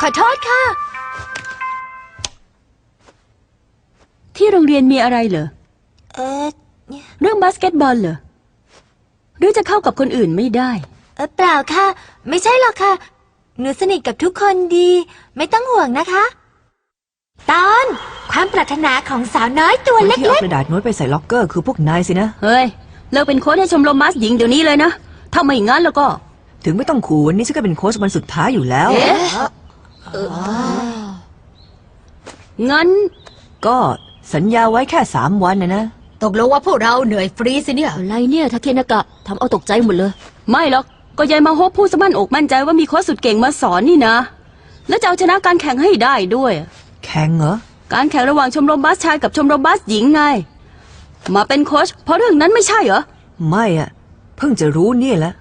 ขอโทษค่ะ ที่โรงเรียนมีอะไรเหรอ เออเรื่องบาสเกตบอลเหรอ หรือจะเข้ากับคนอื่นไม่ได้ เออเปล่าค่ะ ไม่ใช่หรอกค่ะ หนูสนิทกับทุกคนดี ไม่ต้องห่วงนะคะ ตอนความปรารถนาของสาวน้อยตัวคนเล็ที่เอากกระดาษโน้ตไปใส่ล็อกเกอร์คือพวกนายสินะ เฮ้ย เลิกเป็นโค้ชให้ชมรมบาสหญิงเดี๋ยวนี้เลยนะ ถ้าไม่งั้นแล้วก็ ถึงไม่ต้องขู่วันนี้ฉันก็เป็นโค้ชวันสุดท้ายอยู่แล้ว เอ๊ะ งั้นก็สัญญาไว้แค่สามวันนะนะ ตกลงว่าพวกเราเหนื่อยฟรีสิเนี่ย อะไรเนี่ยทาเคนากะทำเอาตกใจหมดเลย ไม่หรอก ก็ยายมาโฮปพูดสมั่นอกมั่นใจว่ามีโค้ชสุดเก่งมาสอนนี่นะ แล้วจะเอาชนะการแข่งให้ได้ด้วย แข่งเหรอ การแข่งระหว่างชมรมบาสชายกับชมรมบาสหญิงไง มาเป็นโค้ชเพราะเรื่องนั้นไม่ใช่เหรอ ไม่อะเพิ่งจะรู้เนี่ยแหละ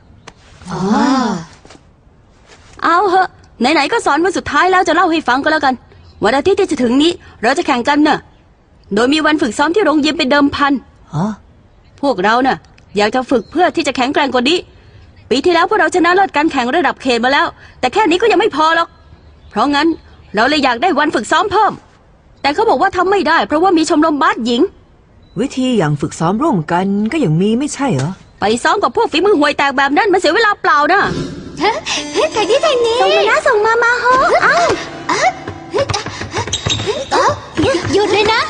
เอาเหอะ ไหนๆก็สอนวันสุดท้ายแล้วจะเล่าให้ฟังก็แล้วกัน วันอาทิตย์ที่จะถึงนี้ เราจะแข่งกันน่ะโดยมีวันฝึกซ้อมที่โรงยิมเป็นเดิมพันฮะพวกเราน่ะ อยากจะฝึกเพื่อที่จะแข็งแกร่งกว่านี้ ปีที่แล้วพวกเราชนะเลิศการแข่งระดับเขตมาแล้ว แต่แค่นี้ก็ยังไม่พอหรอก เพราะงั้นเราเลยอยากได้วันฝึกซ้อมเพิ่ม แต่เขาบอกว่าทำไม่ได้ เพราะว่ามีชมรมบาสหญิง วิธีอย่างฝึกซ้อมร่วมกันก็ยังมีไม่ใช่เหรอ ไปซ้อมกับพวกฝีมือห่วยแตกแบบนั้นมันเสียเวลาเปล่านะ ๆเฮ้ยทางนี้ทางนี้ส่งมานะส่งมามาโฮอ้าวหยุดเลยนะ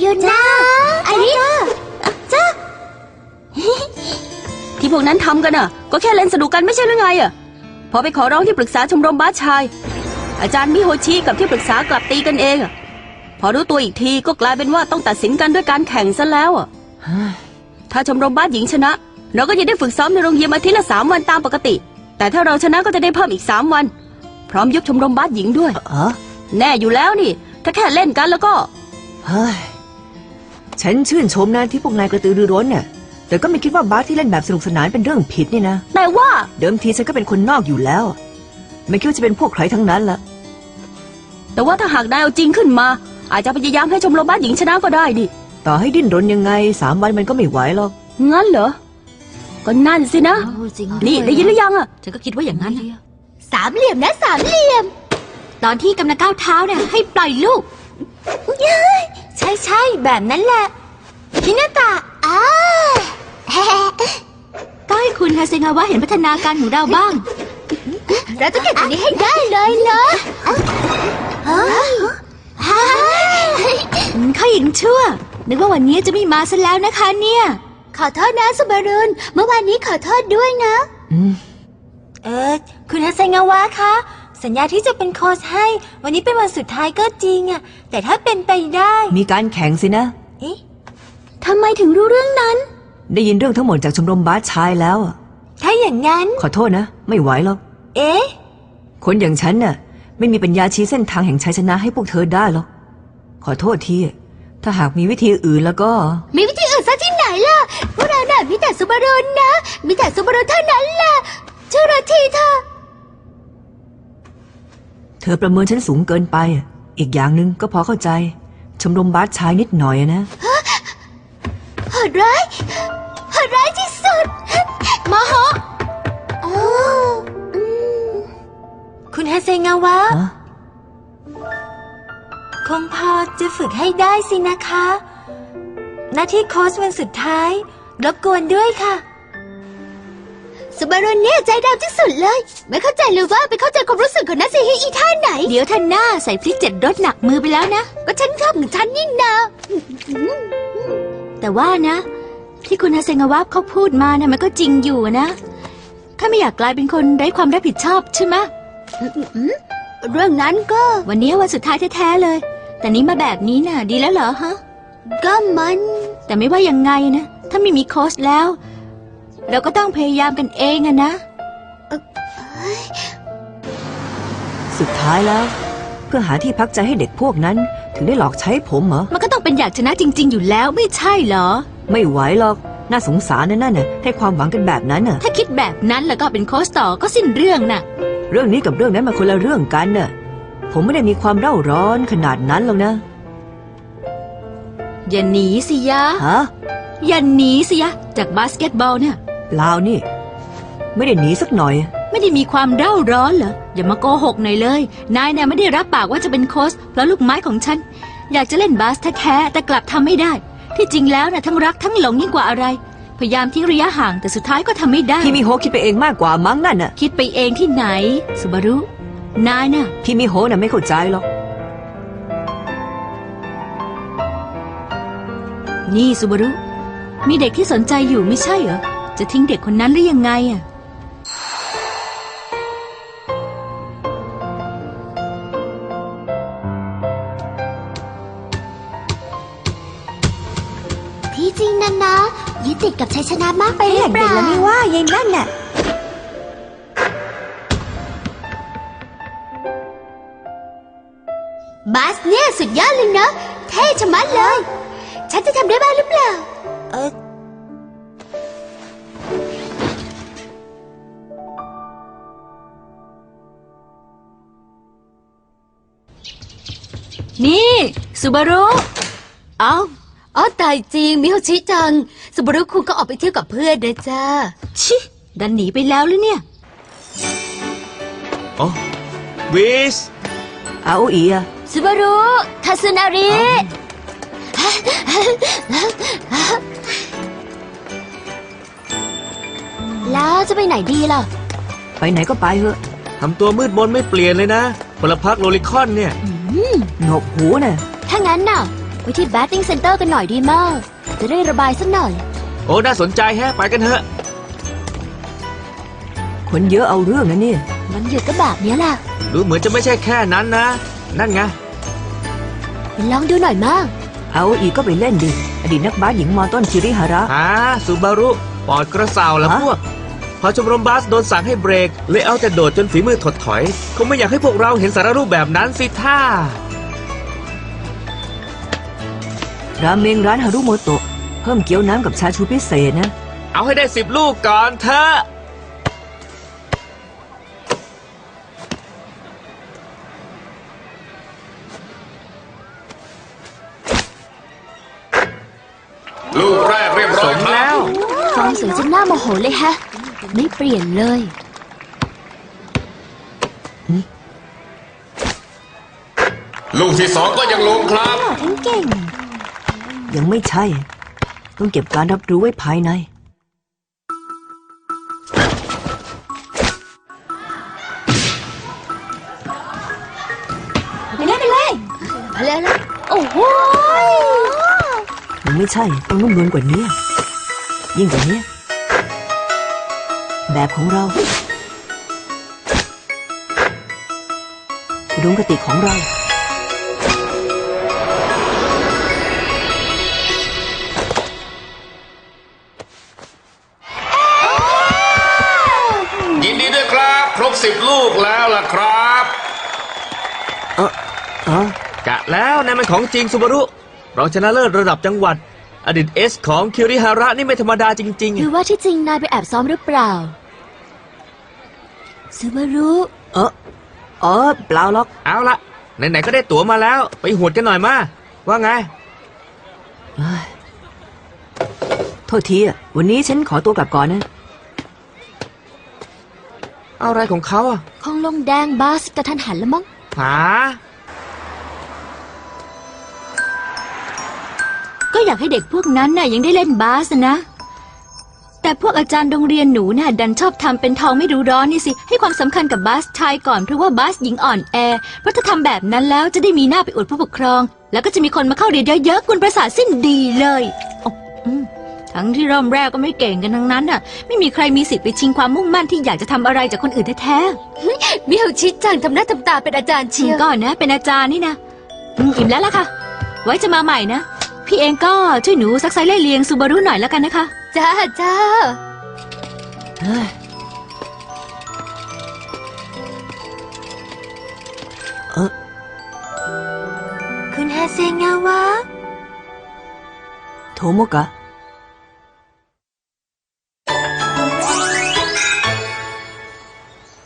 หยุดนะอันนี้จ้าที่พวกนั้นทำกันน่ะ ก็แค่เล่นสนุกกันไม่ใช่หรือไงอะพอไปขอร้องที่ปรึกษาชมรมบ้าชาย อาจารย์มิโฮชิกับที่ปรึกษากลับตีกันเองอะพอรู้ตัวอีกทีก็กลายเป็นว่าต้องตัดสินกันด้วยการแข่งซะแล้วอะถ้าชมรมบ้าหญิงชนะ เราก็จะได้ฝึกซ้อมในโรงเรียนอาทิตย์ละสามวันตามปกติ แต่ถ้าเราชนะก็จะได้เพิ่มอีกสามวัน พร้อมยกชมรมบาสหญิงด้วย เออแน่อยู่แล้วนี่ ถ้าแค่เล่นกันแล้วก็ เฮ้ย ฉันชื่นชมนะที่พวกนายกระตือรือร้นเนี่ย แต่ก็ไม่คิดว่าบาสที่เล่นแบบสนุกสนานเป็นเรื่องผิดนี่นะ แต่ว่า เดิมทีฉันก็เป็นคนนอกอยู่แล้ว ไม่คิดว่าจะเป็นพวกใครทั้งนั้นละแต่ว่าถ้าหากนายเอาจริงขึ้นมา อาจจะพยายามให้ชมรมบาสหญิงชนะก็ได้ดิ ต่อให้ดิ้นรนยังไงสามวันมันก็ไม่ไหวหรอก งั้นเหรอ ก็นั่นสินะ จริงนี่ได้ยินหรือยังอะฉันก็คิดว่าอย่างนั้นนะสามเหลี่ยมนะสามเหลี่ยม ตอนที่กำลังก้าวเท้าเนี่ยให้ปล่อยลูก ใช่ใช่ๆแบบนั้นแหละพินาตะอ้าก็ให้คุณฮาเซงาวะเห็นพัฒนาการของเราบ้าง เราต้องแข่งตัวนี้ให้ได้เลยเนาะข้าหญิงชั่ว นึกว่าวันนี้จะไม่มาซะแล้วนะคะเนี่ย ขอโทษนะสุบารุนเมื่อวานนี้ขอโทษด้วยนะอืมเออ คุณฮัสเซงาวะคะ สัญญาที่จะเป็นโค้ชให้ วันนี้เป็นวันสุดท้ายก็จริงอะแต่ถ้าเป็นไปได้ มีการแข่งสินะ เอ๊ะทำไมถึงรู้เรื่องนั้น ได้ยินเรื่องทั้งหมดจากชมรมบาสชายแล้วอะถ้าอย่างนั้น ขอโทษนะ ไม่ไหวหรอก เอ๊ะ คนอย่างฉันน่ะ ไม่มีปัญญาชี้เส้นทางแห่งชัยชนะให้พวกเธอได้หรอก ขอโทษทีอะ ถ้าหากมีวิธีอื่นแล้วก็ มีวิธีอื่นซะที่ไหนล่ะ พวกเราน่ะมีแต่สุบารุนนะ มีแต่สุบารุนเท่านั้นแหละช่วยเราทีเถอะเธอประเมินฉันสูงเกินไปอะอีกอย่างหนึ่งก็พอเข้าใจ ชมรมบาสชายนิดหน่อยอะนะ โหดร้ายโหดร้ายที่สุดมาฮะคุณฮาเซงาวะฮะ คงพอจะฝึกให้ได้สินะคะ หน้าที่โค้ชวันสุดท้าย รบกวนด้วยค่ะ สุบารุนเนี่ยใจดำที่สุดเลย ไม่เข้าใจเลยว่าไปเข้าใจความรู้สึกของนัทเซฮิอีท่าไหน เดี๋ยวท่านหน้าใส่พริกเจ็ดรสหนักมือไปแล้วนะ ก็ฉันชอบของฉันนี่นาแต่ว่านะ ที่คุณฮาเซงาวะเขาพูดมานะมันก็จริงอยู่นะข้าไม่อยากกลายเป็นคนไร้ความรับผิดชอบใช่ไหมะ เรื่องนั้นก็ วันนี้วันสุดท้ายแท้ๆเลย แต่นี้มาแบบนี้น่ะ ดีแล้วเหรอฮะ ก็มัน แต่ไม่ว่ายังไงนะ ถ้าไม่มีโค้ชแล้ว เราก็ต้องพยายามกันเองอะนะ สุดท้ายแล้ว เพื่อหาที่พักใจให้เด็กพวกนั้น ถึงได้หลอกใช้ผมเหรอ มันก็ต้องเป็นอยากชนะจริง ๆ อยู่แล้วไม่ใช่เหรอ ไม่ไหวหรอก น่าสงสารนะนั่นน่ะให้ความหวังกันแบบนั้นน่ะ ถ้าคิดแบบนั้นแล้วก็เป็นโค้ชต่อก็สิ้นเรื่องน่ะ เรื่องนี้กับเรื่องนั้นมันคนละเรื่องกันน่ะ ผมไม่ได้มีความเร่าร้อนขนาดนั้นหรอกนะ อย่าหนีสิยะ ฮะ อย่าหนีสิยะ จากบาสเกตบอลเนี่ย เปล่านี่ ไม่ได้หนีสักหน่อย ไม่ได้มีความเร่าร้อนเหรอ อย่ามาโกหกหน่อยเลย นายเนี่ยไม่ได้รับปากว่าจะเป็นโค้ชเพราะลูกไม้ของฉัน อยากจะเล่นบาสแท้ๆแต่กลับทำไม่ได้ ที่จริงแล้วนะ่ะทั้งรักทั้งหลงยิ่งกว่าอะไร พยายามทิ้งระยะห่างแต่สุดท้ายก็ทำไม่ได้ พี่มิโฮคิดไปเองมากกว่ามั้งนั่นน่ะ คิดไปเองที่ไหนสุบารุนายน่ะ พี่มิโฮน่ะไม่เข้าใจหรอก นี่สุบารุ มีเด็กที่สนใจอยู่ไม่ใช่เหรอ จะทิ้งเด็กคนนั้นหรือยังไงอะ ที่จริงนั้นนะ ยึดติดกับชัยชนะมากไปหรือเปล่าแล้วไม่ว่ายายนั่นน่ะ บาสเนี่ยสุดยอดเลยเนาะเท่ชะมัดเลย ฉันจะทำได้บ้างหรือเปล่า เออนี่ สุบารุ เอา อ๋อตายจริงมิโฮชิจังสุบารุคุงก็ออกไปเที่ยวกับเพื่อนนะจ้าชิดันหนีไปแล้วหรือเนี่ย อ๋อวิสอาโออีอะสุบารุทาสึนาริแล้วจะไปไหนดีล่ะ ไปไหนก็ไปเถอะทำตัวมืดมนไม่เปลี่ยนเลยนะพลพักโลลิคอนเนี่ย หนวกหูน่ะถ้างั้นน่ะ ไปที่แบ t ติ้งเซ็นเตอร์กันหน่อยดีมาก จะได้ระบายสักหน่อย โอ้น่าสนใจแฮะ ไปกันเถอะ คนเยอะเอาเรื่องนะเนี่ย มันหยุดก็แบบนี้แหละดูเหมือนจะไม่ใช่แค่นั้นนะ นั่นไง ไปลองดูหน่อยมากอาโออีก็ไปเล่นดิ อดีตนักบาสหญิงมอต้นคิริฮาระหาซูบารุปอดกระเสาวละฮะ พวก พอชมรมบาสโดนสั่งให้เบรก เลยเอาแต่โดดจนฝีมือถดถอยคงไม่อยากให้พวกเราเห็นสารรูปแบบนั้นสิท่า ราเมงร้านฮารุโมโตะเพิ่มเกี๊ยวน้ำกับชาชูพิเศษนะ เอาให้ได้สิบลูกก่อนเถอะลูกแรกเรียบร้สอยมครับแล้วฟองสวยจนหน้าโมโหเลยฮะ ไม่เปลี่ยนเลย ลูกที่สองก็ยังลงครับ ทั้งเก่ง ยังไม่ใช่ ต้องเก็บการรับรู้ไว้ภายใน ไปเลยไปเลยไปเลยเลยโอ้โหยังไม่ใช่ต้องนุ่มนวลกว่านี้ ยิ่งกว่านี้ แบบของเราอุดมคติของเรา ของจริงซูบารุรองชนะเลิศระดับจังหวัด อดีตเอสของคิริฮาระนี่ไม่ธรรมดาจริง หรือว่าที่จริงนายไปแอบซ้อมหรือเปล่าซูบารุ เออเออเปล่าหรอก ๆ เอาละไหนๆก็ได้ตั๋วมาแล้ว ไปหวดกันหน่อยมาว่าไงเอ้ยโทษทีอะวันนี้ฉันขอตัวกลับก่อนนะ เอาอะไรของเขาอะ คงลงแดงบาสกระทันหันแล้วมั้งหา อยากให้เด็กพวกนั้นน่ะยังได้เล่นบาสนะ แต่พวกอาจารย์โรงเรียนหนูน่ะดันชอบทำเป็นทองไม่รู้ร้อนนี่สิ ให้ความสำคัญกับบาสชายก่อนเพราะว่าบาสหญิงอ่อนแอ เพราะถ้าทำแบบนั้นแล้วจะได้มีหน้าไปอวดผู้ปกครอง แล้วก็จะมีคนมาเข้าเรียนเยอะๆกุนประสาทสิ้นดีเลยอ๋ออืมทั้งที่เริ่มแรกก็ไม่เก่งกันทั้งนั้นน่ะ ไม่มีใครมีสิทธิ์ไปชิงความมุ่งมั่นที่อยากจะทำอะไรจากคนอื่นแท้ๆ มิโฮชิจังทำหน้าทำตาเป็นอาจารย์เชีชิยงวก่อนนะ เป็นอาจารย์นี่นะอืมอิ่มแล้วล่ะค่ะ ไว้จะมาใหม่นะ พี่เองก็ช่วยหนูซักไซไล่เลียงซูบารุหน่อยแล้วกันนะคะ จ้าจ้าเฮ้ยเออคุณฮาเซงาวะ โทโมกะ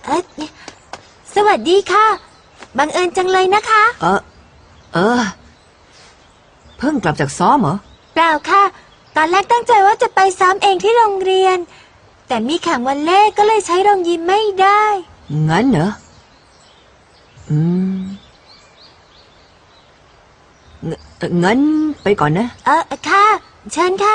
เอ๊ะสวัสดีค่ะ บังเอิญจังเลยนะคะ เออ เออ เพิ่งกลับจากซ้อมเหรอ เปล่าค่ะ ตอนแรกตั้งใจว่าจะไปซ้อมเองที่โรงเรียน แต่มีแข่งวันเล่ก็เลยใช้โรงยิมไม่ได้ งั้นเหรอ อืมงเอ่องั้นไปก่อนนะ เออค่ะ เชิญค่ะ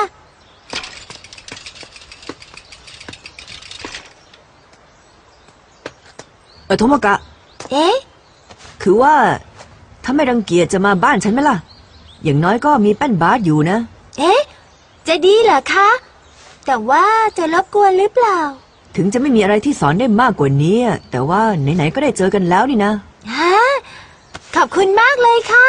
เออโทโมกะ เอ๊ะ คือว่า ถ้าไม่รังเกียจจะมาบ้านฉันไหมล่ะ อย่างน้อยก็มีแป้นบาสอยู่นะ เอ๊ะ จะดีเหรอคะ แต่ว่าจะรบกวนหรือเปล่า ถึงจะไม่มีอะไรที่สอนได้มากกว่านี้ แต่ว่าไหนๆก็ได้เจอกันแล้วนี่นะฮะขอบคุณมากเลยค่ะ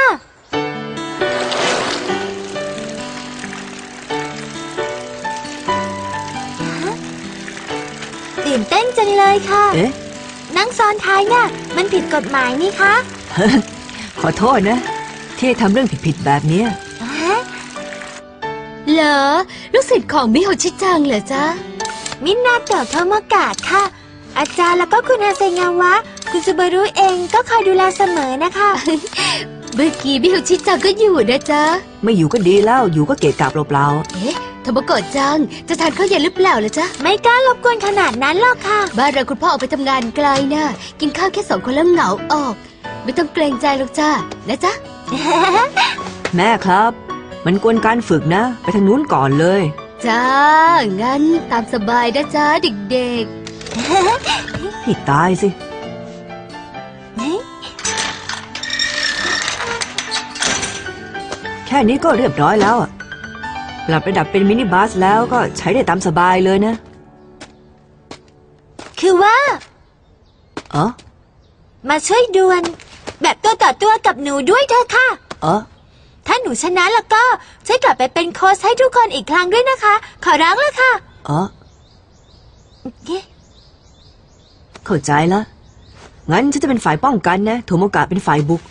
ฮะตื่นเต้นจังเลยค่ะ เอ๊ะ นั่งซ้อนท้ายน่ะ มันผิดกฎหมายนี่คะ ขอโทษนะ ที่ทำเรื่องผิดๆแบบเนี้ยฮะเหรอ ลูกศิษย์ของมิโฮชิจังเหรอจ๊ะ มินาโตะโทโมกะค่ะ อาจารย์แล้วก็คุณอาเซงาวะ คุณซูบารุเองก็คอยดูแลเสมอนะคะ เมื่อกี้มิโฮชิจังก็อยู่นะจ๊ะ ไม่อยู่ก็ดีแล้ว อยู่ก็เกะกะเปล่าเอ๊ะโทโมโกะจัง จะทานข้าวเย็นหรือเปล่าล่ะจ๊ะ ไม่กล้ารบกวนขนาดนั้นหรอกค่ะ บ้านเราคุณพ่อออกไปทำงานไกลนะกินข้าวแค่สองคนแล้วเหงาออก ไม่ต้องเกรงใจหรอกจ้านะจ๊ะๆ แม่ครับ มันกวนการฝึกนะ ไปทางนู้นก่อนเลย จ้า งั้นตามสบายนะจ๊ะเด็กให้ตายสิ แค่นี้ก็เรียบร้อยแล้วอะปรับระดับเป็นมินิบัสแล้วก็ใช้ได้ตามสบายเลยนะ คือว่า เออมาช่วยดวล แบบตัวต่อตัวกับหนูด้วยเถอะค่ะ เออถ้าหนูชนะแล้วก็ช่วยกลับไปเป็นโค้ชให้ทุกคนอีกครั้งด้วยนะคะ ขอร้องเลยค่ะเออเอ๊ะเข้าใจละงั้นฉันจะเป็นฝ่ายป้องกันนะโทโมกะเป็นฝ่ายบุก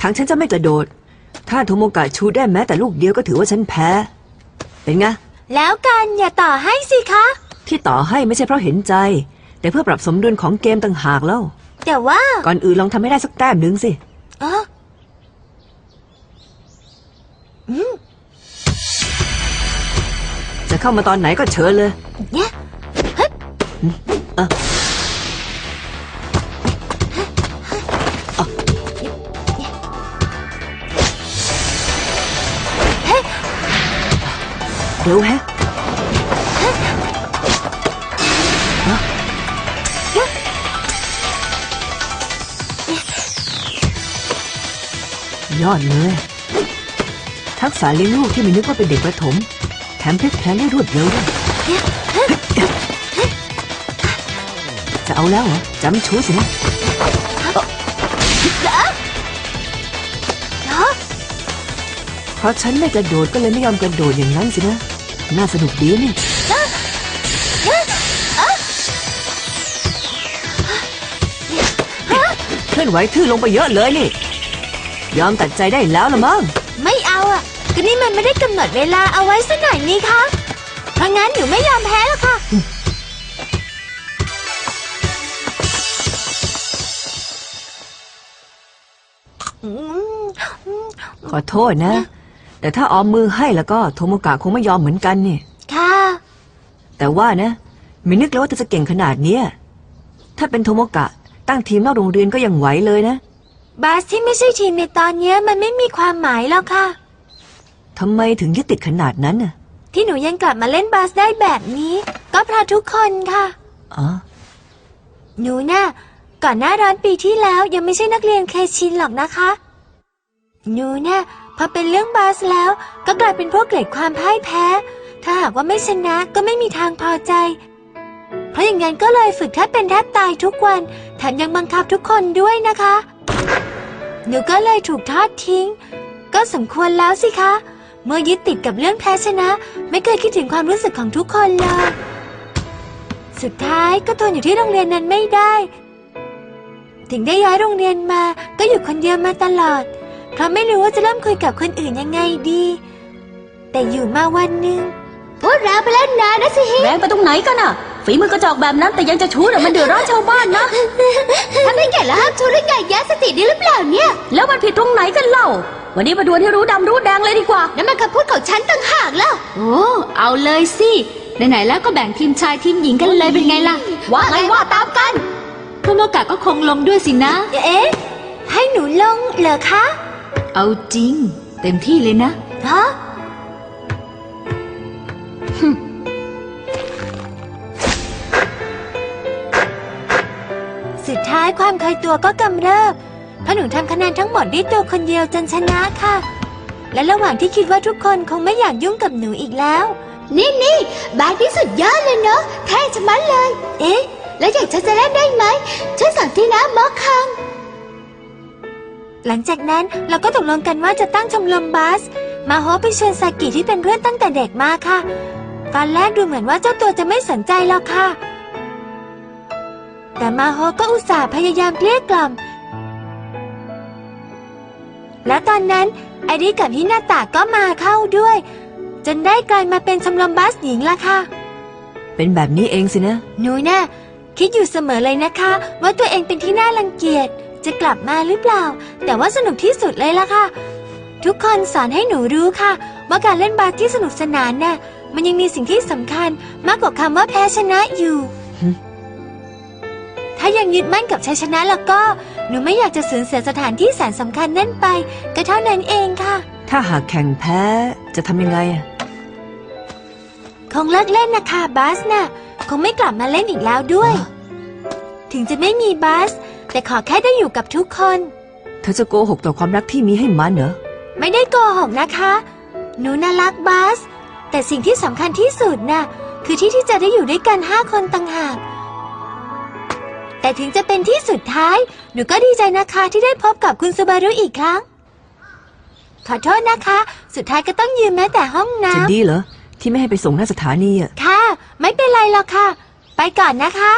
ทางฉันจะไม่กระโดด ถ้าโทโมกะชูได้แม้แต่ลูกเดียวก็ถือว่าฉันแพ้ เป็นไง แล้วกันอย่าต่อให้สิคะ ที่ต่อให้ไม่ใช่เพราะเห็นใจ แต่เพื่อปรับสมดุลของเกมต่างหากแล้ว แต่ว่าก่อนอื่นลองทำให้ได้สักแต้มหนึ่งสิเออจะเข้ามาตอนไหนก็เชิญเลยเนี่ยเออเร็วแฮะ ยอดเลย ทักษะเลี้ยงลูกที่ไม่นึกว่าเป็นเด็กประถม แถมพลิกแพลงได้รวดเร็วด้วยจะเอาแล้วเหรอจำชู้สินะเพราะฉันไม่กระโดดก็เลยไม่ยอมกระโดดอย่างนั้นสินะ น่าสนุกดีนี่เคลื่อนไหวทื่อลงไปเยอะเลยนี่ ยอมตัดใจได้แล้วละมั้งไม่เอาอะก็นี่มันไม่ได้กำหนดเวลาเอาไว้สักหน่อยนี่คะเพราะงั้นหนูไม่ยอมแพ้หรอกค่ะอืมขอโทษนะ แต่ถ้าออมมือให้แล้วก็โทโมกะคงไม่ยอมเหมือนกันนี่ ค่ะ แต่ว่านะไม่นึกเลยว่าเธอจะเก่งขนาดเนี้ยถ้าเป็นโทโมกะ ตั้งทีมนอกโรงเรียนก็ยังไหวเลยนะ บาสที่ไม่ใช่ทีมในตอนเนี้ยมันไม่มีความหมายหรอกค่ะ ทำไมถึงยึดติดขนาดนั้นน่ะที่หนูยังกลับมาเล่นบาสได้แบบนี้ ก็เพราะทุกคนค่ะ อ๋อหนูน่ะก่อนหน้าร้อนปีที่แล้วยังไม่ใช่นักเรียนเคยชินหรอกนะคะ หนูน่ะพอเป็นเรื่องบาสแล้ว ก็กลายเป็นพวกเกลียดความพ่ายแพ้ ถ้าหากว่าไม่ชนะก็ไม่มีทางพอใจ เพราะอย่างนั้นก็เลยฝึกแทบเป็นแทบตายทุกวันแถมยังบังคับทุกคนด้วยนะคะ หนูก็เลยถูกทอดทิ้ง ก็สมควรแล้วสิคะ เมื่อยึดติดกับเรื่องแพ้ชนะ ไม่เคยคิดถึงความรู้สึกของทุกคนเลย สุดท้ายก็ทนอยู่ที่โรงเรียนนั้นไม่ได้ ถึงได้ย้ายโรงเรียนมา ก็อยู่คนเดียวมาตลอด เพราะไม่รู้ว่าจะเริ่มคุยกับคนอื่นยังไงดี แต่อยู่มาวันหนึ่งพวกเราไปเล่นน้ำนะสิแรงไปตรงไหนกันอะ ฝีมือกระจอกแบบนั้นแต่ยังจะชู้เหรอมันเดือดร้อนชาวบ้านนะถ้าไม่แก่แล้วห้ามชูได้ไงยะสติดีหรือเปล่าเนี่ย แล้วมันผิดตรงไหนกันเล่า วันนี้มาดวลให้รู้ดำรู้แดงเลยดีกว่า นั่นมันคำพูดของฉันต่างหากแล้ว โอ้ เอาเลยสิ ไหนๆแล้วก็แบ่งทีมชายทีมหญิงกันเลยเป็นไงล่ะว่าไงว่าตามกันโทโมกะก็คงลงด้วยสินะ เอ๊ะ ให้หนูลงเหรอคะ เอาจริง เต็มที่เลยนะฮะายความเคยตัวก็กำเริบเพราะหนูทำคะแนนทั้งหมดด้วยตัวคนเดียวจนชนะค่ะ และระหว่างที่คิดว่าทุกคนคงไม่อยากยุ่งกับหนูอีกแล้ว นี่นี่บาสที่สุดยอดเลยเนาะแท้ชะมัดเลย เอ๊ะ แล้วอยากจะจะเล่นได้ไหมช่วยสอนทีนะมอคัง หลังจากนั้นเราก็ตกลงกันว่าจะตั้งชมรมบาส มาโฮไปชวนซากิที่เป็นเพื่อนตั้งแต่เด็กมาค่ะ ตอนแรกดูเหมือนว่าเจ้าตัวจะไม่สนใจหรอกค่ะ แต่มาโฮก็อุตส่าห์พยายามเกลี้ยกล่อม และตอนนั้นไอริกับฮินาตะก็มาเข้าด้วย จนได้กลายมาเป็นชมรมบาสหญิงละค่ะ เป็นแบบนี้เองสินะ หนูน่ะคิดอยู่เสมอเลยนะคะ ว่าตัวเองเป็นที่น่ารังเกียจจะกลับมาหรือเปล่า แต่ว่าสนุกที่สุดเลยล่ะค่ะ ทุกคนสอนให้หนูรู้ค่ะ ว่าการเล่นบาสที่สนุกสนานน่ะมันยังมีสิ่งที่สำคัญมากกว่าคำว่าแพ้ชนะอยู่หึ ถ้ายังยึดมั่นกับชัยชนะแล้วก็ หนูไม่อยากจะสูญเสียสถานที่แสนสำคัญนั่นไป ก็เท่านั้นเองค่ะ ถ้าหากแข่งแพ้จะทำยังไงอะคงเลิกเล่นนะคะบาสน่ะ คงไม่กลับมาเล่นอีกแล้วด้วย ถึงจะไม่มีบาส แต่ขอแค่ได้อยู่กับทุกคน เธอจะโกหกต่อความรักที่มีให้มันเหรอ ไม่ได้โกหกนะคะ หนูน่ารักบาส แต่สิ่งที่สำคัญที่สุดน่ะ คือที่ที่จะได้อยู่ด้วยกันห้าคนต่างหาก แต่ถึงจะเป็นที่สุดท้าย หนูก็ดีใจนะคะที่ได้พบกับคุณซูบารุอีกครั้ง ขอโทษนะคะ สุดท้ายก็ต้องยืมแม้แต่ห้องน้จะดีเหรอ ที่ไม่ให้ไปส่งหน้าสถานีอะำค่ะ ไม่เป็นไรหรอกค่ะ ไปก่อนนะคะ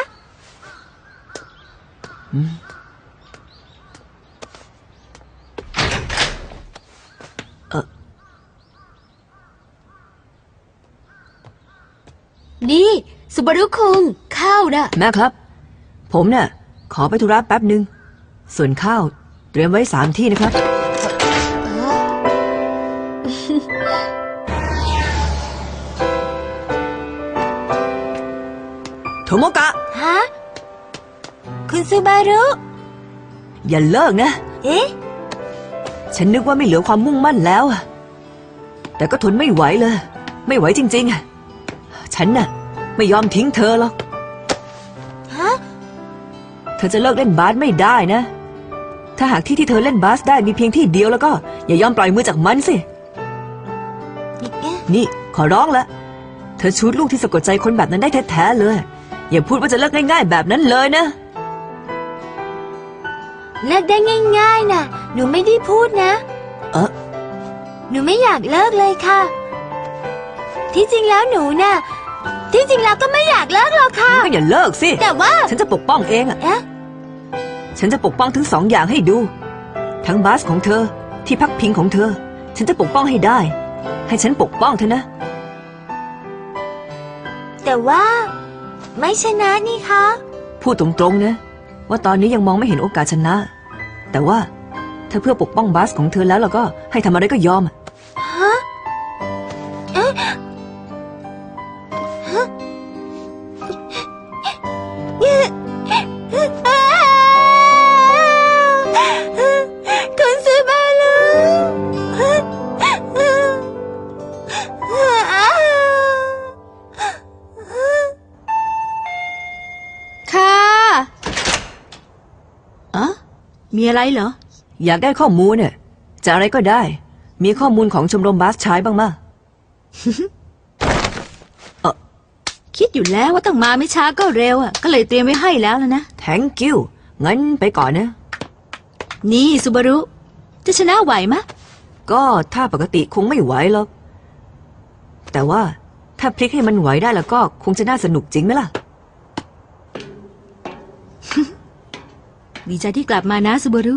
นี่สุบารุคุงข้าวนะแม่ครับ ผมน่ะขอไปธุระแป๊บหนึ่ง ส่วนข้าว เตรียมไว้สามที่นะครับ โทโมกะ ฮะ คุณซูบารุ อย่าเลิกนะ เอ๊ะ ฉันนึกว่าไม่เหลือความมุ่งมั่นแล้วอะแต่ก็ทนไม่ไหวเลย ไม่ไหวจริงๆอะฉันน่ะ ไม่ยอมทิ้งเธอหรอกฮะเธ อจะเลิกเล่นบาสไม่ได้นะ ถ้าหากที่ที่เธอเล่นบาสได้มีเพียงที่เดียวแล้วก็ อย่ายอมปล่อยมือจากมันสิเอ๊ะนี่ขอร้องละ เธอชูดลูกที่สะกดใจคนแบบนั้นได้แท้ๆเลย อย่าพูดว่าจะเลิกง่าย ๆ แบบนั้นเลยนะ เลิกได้ง่ายๆน่ะหนูไม่ได้พูดนะ เอ๊ะหนูไม่อยากเลิกเลยค่ะ ที่จริงแล้วหนูน่ะ ที่จริงแล้วก็ไม่อยากเลิกหรอกค่ะ ก็อย่าเลิกสิ แต่ว่า ฉันจะปกป้องเองอะ เอ๊ะ ฉันจะปกป้องทั้งสองอย่างให้ดู ทั้งบาสของเธอที่พักพิงของเธอ ฉันจะปกป้องให้ได้ ให้ฉันปกป้องเธอนะ แต่ว่า ไม่ชนะนี่คะ พูดตรงๆนะ ว่าตอนนี้ยังมองไม่เห็นโอกาสชนะ แต่ว่าถ้าเพื่อปกป้องบาสของเธอแล้วเราก็ให้ทำอะไรก็ยอมอะ มีอะไรเหรอ อยากได้ข้อมูลเนี่ยจะอะไรก็ได้ มีข้อมูลของชมรมบาสชายบ้างมาคิดอยู่แล้วว่าต้องมาไม่ช้าก็เร็วอะ ก็เลยเตรียมไว้ให้แล้วแล้วนะ thank you งั้นไปก่อนนะ นี่สุบารุ จะชนะไหวมะ ก็ถ้าปกติคงไม่ไหวหรอก แต่ว่าถ้าพลิกให้มันไหวได้แล้วก็คงจะน่าสนุกจริงไหมล่ะ ดีใจที่กลับมานะสุบารุ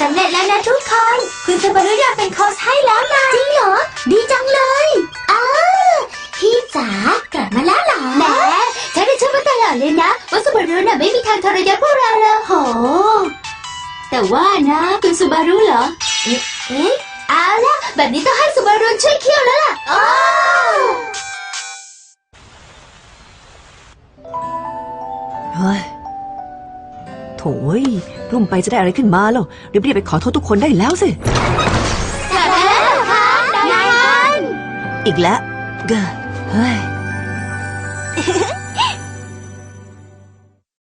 สำเร็จแล้วนะทุกคน คุณซูบารุอยากเป็นโค้ชให้แล้วนะจริงเหรอ ดีจังเลยอ้าพี่จ๋ากลับมาแล้วเหรอแหมฉันได้ช่วยมาตลอดเลยนะว่าสุบารุน่ะไม่มีทางทรยศพวกเราเลยโห แต่ว่านะคุณสุบารุเหรอเอ๊ะเอาละแบบนี้ต้องให้สุบารุช่วยเคี่ยวแล้วล่ะ ยกลุ่มไปจะได้อะไรขึ้นมาแล้วรีบๆไปขอโทษทุกคนได้แล้วสิกลับมาแล้วเหรอคะนายฮันอีกแล้วเกอเฮ้ย